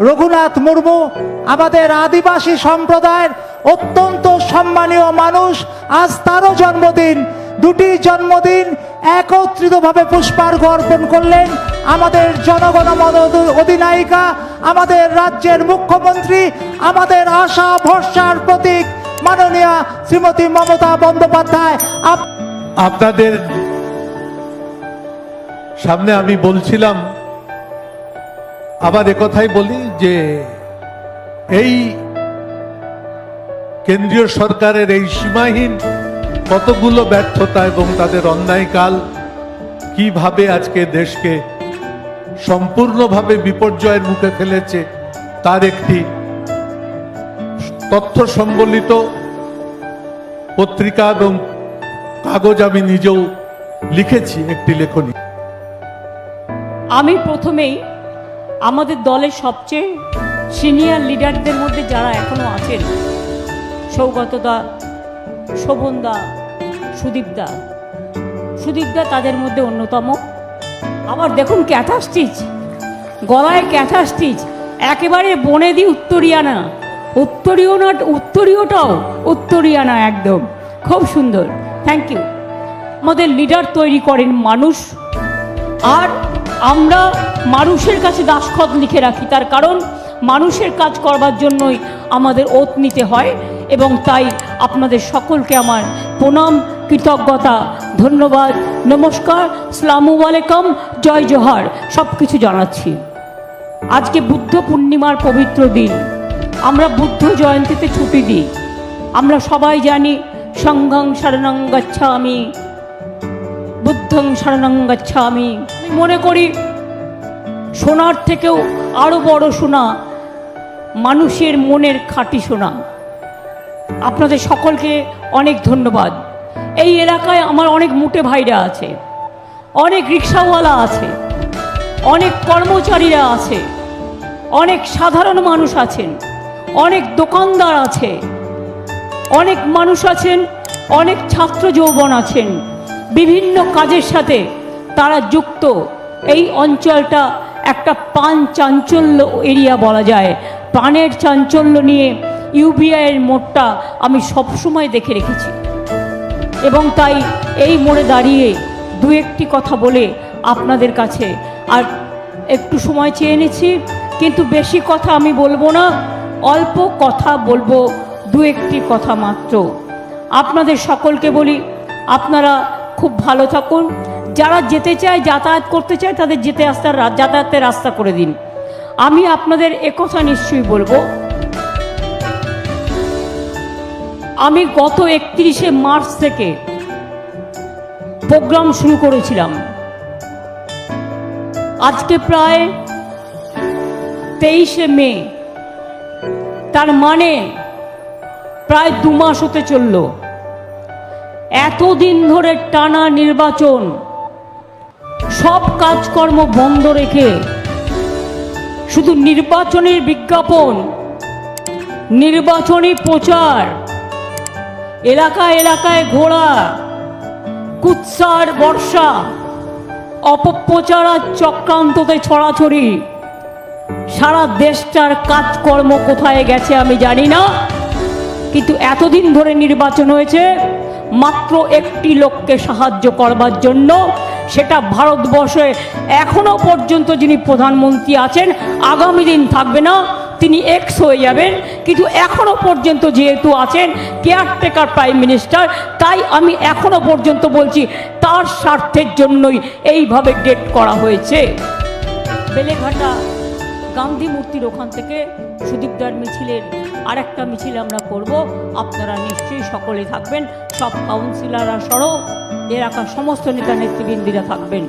রঘুনাথ মুর্মু, আমাদের আদিবাসী সম্প্রদায়ের অত্যন্ত সম্মানীয় মানুষ, আজ তারও জন্মদিন। দুটি জন্মদিন একত্রিতভাবে পুষ্পার্ঘ অর্পণ করলেন আমাদের জনগণ অধিনায়িকা, আমাদের রাজ্যের মুখ্যমন্ত্রী, আমাদের আশা ভরসার প্রতীক মাননীয়া শ্রীমতী মমতা বন্দ্যোপাধ্যায়। আপ- আপনাদের সামনে আমি বলছিলাম আবার কথাই বলি যে এই কেন্দ্রীয় সরকারের এই সীমাহীন কতগুলো ব্যর্থতা এবং তাদের অন্যায়কাল কীভাবে আজকে দেশকে সম্পূর্ণভাবে বিপর্যয়ের মুখে ফেলেছে, তার একটি তথ্য সম্বলিত পত্রিকা এবং কাগজ আমি নিজেও লিখেছি, একটি লেখনী। আমি প্রথমেই আমাদের দলের সবচেয়ে সিনিয়র লিডারদের মধ্যে যারা এখনও আছেন সৌগতদা শোভনদা সুদীপদা সুদীপদা তাদের মধ্যে অন্যতম। আবার দেখুন ক্যাথা স্টিচ গলায় ক্যাথা স্টিচ একেবারে বনেদি উত্তরিয়ানা। উত্তরীয় উত্তরীয়টাও উত্তরিয়ানা একদম। খুব সুন্দর। থ্যাংক ইউ আমাদের লিডার তৈরি করেন মানুষ। আর আমরা মানুষের কাছে দাসখত লিখে রাখি। তার কারণ, মানুষের কাজ করবার জন্যই আমাদের ওত নিতে হয় এবং তাই আপনাদের সকলকে আমার প্রণাম, কৃতজ্ঞতা, ধন্যবাদ, নমস্কার, সালামু আলাইকুম, জয় জোহার সব কিছু জানাচ্ছি। আজকে বুদ্ধ পূর্ণিমার পবিত্র দিন। আমরা বুদ্ধ জয়ন্তীতে ছুটি দিই। আমরা সবাই জানি সংঘং শরণং গচ্ছামি বুদ্ধং শরণং গচ্ছামি। আমি মনে করি, সোনার থেকেও আরও বড় সোনা মানুষের মনের খাঁটি সোনা। আপনাদের সকলকে অনেক ধন্যবাদ। এই এলাকায় আমার অনেক মুটে ভাইরা আছে, অনেক রিক্সাওয়ালা আছে, অনেক কর্মচারীরা আছে, অনেক সাধারণ মানুষ আছেন, অনেক দোকানদার আছে, অনেক মানুষ আছেন, অনেক ছাত্র যৌবন আছেন বিভিন্ন কাজের সাথে তারা যুক্ত। এই অঞ্চলটা একটা পান চাঞ্চল্য এরিয়া বলা যায়। পানের চাঞ্চল্য নিয়ে ইউবিআইয়ের মোড়টা আমি সবসময় দেখে রেখেছি। এবং তাই এই মোড়ে দাঁড়িয়ে দু একটি কথা বলে আপনাদের কাছে আর একটু সময় চেয়ে নিচ্ছি কিন্তু বেশি কথা আমি বলব না, অল্প কথা বলব দু একটি কথা মাত্র। আপনাদের সকলকে বলি, আপনারা খুব ভালো থাকুন। যারা যেতে চায়, যাতায়াত করতে চায়, তাদের যেতে আসতে যাতায়াতের রাস্তা করে দিন। আমি আপনাদের একথা নিশ্চয়ই বলব। আমি গত একত্রিশে মার্চ থেকে প্রোগ্রাম শুরু করেছিলাম। আজকে প্রায় তেইশে মে। তার মানে প্রায় দু মাস হতে চলল। এতদিন ধরে টানা নির্বাচন। সব কাজকর্ম বন্ধ রেখে শুধু নির্বাচনের বিজ্ঞাপন, নির্বাচনী প্রচার এলাকা এলাকায় ঘোরা কুৎসার বর্ষা, অপপ্রচার আর চক্রান্ততে ছড়াছড়ি। সারা দেশটার কাজকর্ম কোথায় গেছে আমি জানি না, কিন্তু এতদিন ধরে নির্বাচন হয়েছে। মাত্র একটি লোককে সাহায্য করবার জন্য, সেটা ভারতবর্ষে এখনও পর্যন্ত যিনি প্রধানমন্ত্রী আছেন, আগামী দিন থাকবে না, তিনি এক্স হয়ে যাবেন। কিন্তু এখনও পর্যন্ত যেহেতু আছেন কেয়ারটেকার প্রাইম মিনিস্টার তাই আমি এখনও পর্যন্ত বলছি, তার স্বার্থের জন্যই এইভাবে ডেট করা হয়েছে। বেলেঘাটা গান্ধী মূর্তির ওখান থেকে সুদীপদার মিছিলের আরেকটা মিছিল আমরা করব। আপনারা নিশ্চয়ই সকলে থাকবেন, সব কাউন্সিলাররা সহ এলাকার সমস্ত নেতা নেতৃবৃন্দীরা থাকবেন।